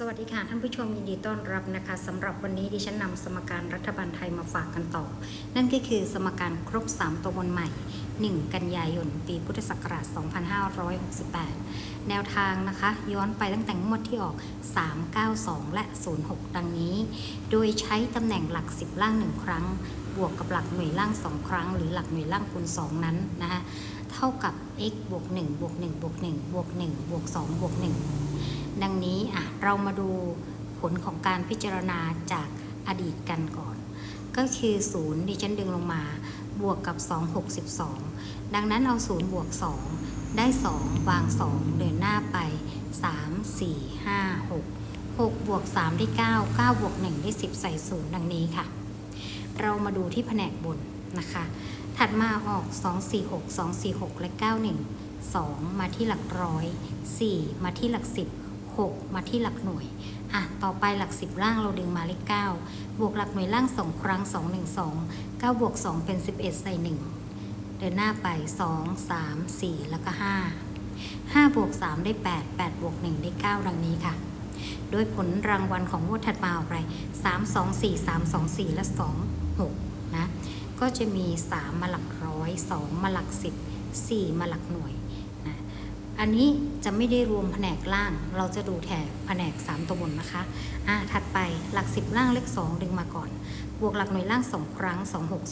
สวัสดีค่ะท่านผู้ชมยินดีต้อนรับนะคะสำหรับวันนี้ดิฉันนำสมการรัฐบาลไทยมาฝากกันต่อ นั่นก็คือสมการครบ 3 ตัวบนใหม่ 1 กันยายน ปีพุทธศักราช 2568 แนวทางนะคะ ย้อนไปตั้งแต่งวดที่ออก 392 และ 06 ดังนี้ โดยใช้ตำแหน่งหลัก 10 ล่าง 1 ครั้ง บวกกับหลักหน่วยล่าง 2 ครั้ง หรือหลักหน่วยล่างคูณ 2 นั้นนะคะเท่ากับ x บวก1บวก1บวก1บวก1บวก2บวก1 ดังนี้อะเรามาดูผลของการพิจารณาจากอดีตกันก่อน ก็คือ0ดิฉันดึงลงมา บวกกับ 2 62 ดังนั้นเอา0บวก 2 ได้ 2 วาง 2 เดินหน้าไป 3 4 5 6 6บวก3ได้ 9 9บวก1ได้ 10 ใส่0ดังนี้ค่ะ เรามาดูที่แผนกบนนะคะ ถัดมาออก 2 4 6 2 4 6 และ 91 2 มาที่หลักร้อย 4 มาที่หลัก10 6 มาที่หลักหน่วย อะ ต่อไปหลัก 10 ล่างเราดึงมาเลข 9 บวกหลักหน่วยล่าง 2 ครั้ง 2 1 2 9 บวก 2 เป็น 11 ใส่ 1 เดินหน้าไป 2 3 4 แล้วก็ 5 5 บวก 3 ได้ 8 8 บวก 1 ได้ 9 ดังนี้ค่ะ โดยผลรางวัลของงวดถัดมาออกไร3 2 4 3 2 4 และ 2 6 นะ ก็จะมี 3 มาหลักร้อย 2 มาหลัก 10 4 มาหลักหน่วย อันนี้จะไม่ได้รวมแผนกล่าง เราจะดูแถบแผนก 3 ตัวบนนะคะอะถัดไปหลัก 10 ล่างเลข 2 ดึงมาก่อน บวกหลักหน่วยล่าง 2 ครั้ง 2 6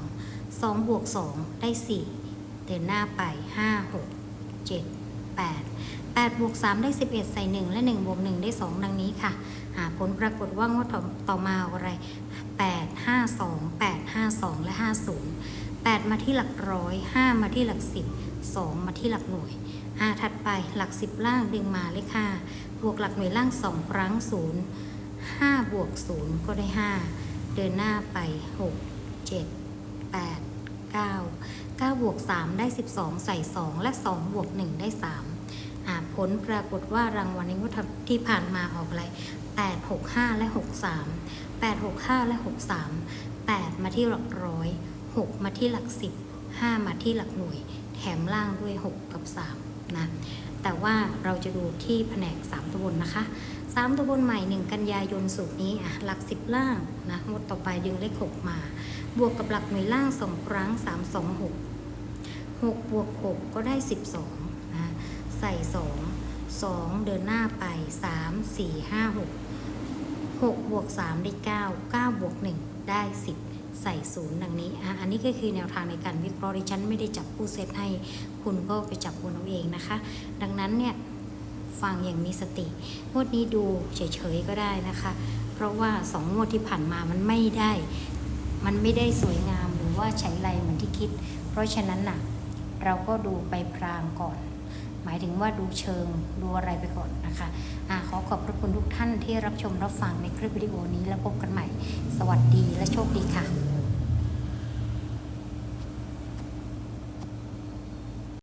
12 2บวก2ได้ 4 เดินหน้าไป 5 6 7 8 8บวก3ได้ 11 ใส่ 1 และ1บวก1ได้ 2 ดังนี้ค่ะอ่าผลปรากฏว่างวดต่อต่อมาอะไร 8 5 2 8 5 2 และ 50 8 มาที่หลักร้อย 5 มาที่หลัก 10 2 มาที่หลักหน่วย อ่าถัดไปหลัก 10 ล่างดึงมาเลข5บวกหลักหน่วยล่าง 2 ครั้ง 0 5 บวก 0 ก็ได้ 5 เดินหน้าไป 6 7 8 9 9 บวก 3 ได้ 12 ใส่ 2 และ 2 บวก 1 ได้ 3อ่าผลปรากฏว่ารางวัลในงวดที่ผ่านมาออกอะไร 8 6 5 และ 6 3 8 6 5 และ 6 3 8 มาที่หลักร้อย 6 มาที่หลัก 10 5 มาที่หลักหน่วย แถมล่างด้วย 6 กับ 3 นะแต่ว่าเราจะดูที่แผนก 3ตัวบนนะคะ 3ตัวบนใหม่ 1 กันยายนสูตรนี้อะหลัก 10 ล่างนะงวดต่อไปดึงเลข 6 มา บวกกับหลักหน่วยล่าง 2 ครั้ง 3 2 6 6 บวก 6 ก็ได้ 12นะใส่ 2 2 เดินหน้าไป 3 4 5 6 6 บวก 3 ได้ 9 9 บวก 1 ได้ 10 ใส่0ดังนี้อะอันนี้ก็คือแนวทางในการวิเคราะห์ดิฉันไม่ได้จับคู่เซตให้ คุณก็ไปจับคุณเอาเองนะคะ ดังนั้นเนี่ยฟังอย่างมีสติงวดนี้ดูเฉยๆก็ได้นะคะ เพราะว่าสองงวดที่ผ่านมามันไม่ได้ มันไม่ได้สวยงามหรือว่าใช้ไรเหมือนที่คิด เพราะฉะนั้นน่ะเราก็ดูไปพรางก่อน หมายถึงว่าดูเชิงดูอะไรไปก่อนนะคะอะขอขอบพระคุณทุกท่านที่รับชมรับฟังในคลิปวิดีโอนี้แล้วพบกันใหม่ สวัสดีและโชคดีค่ะ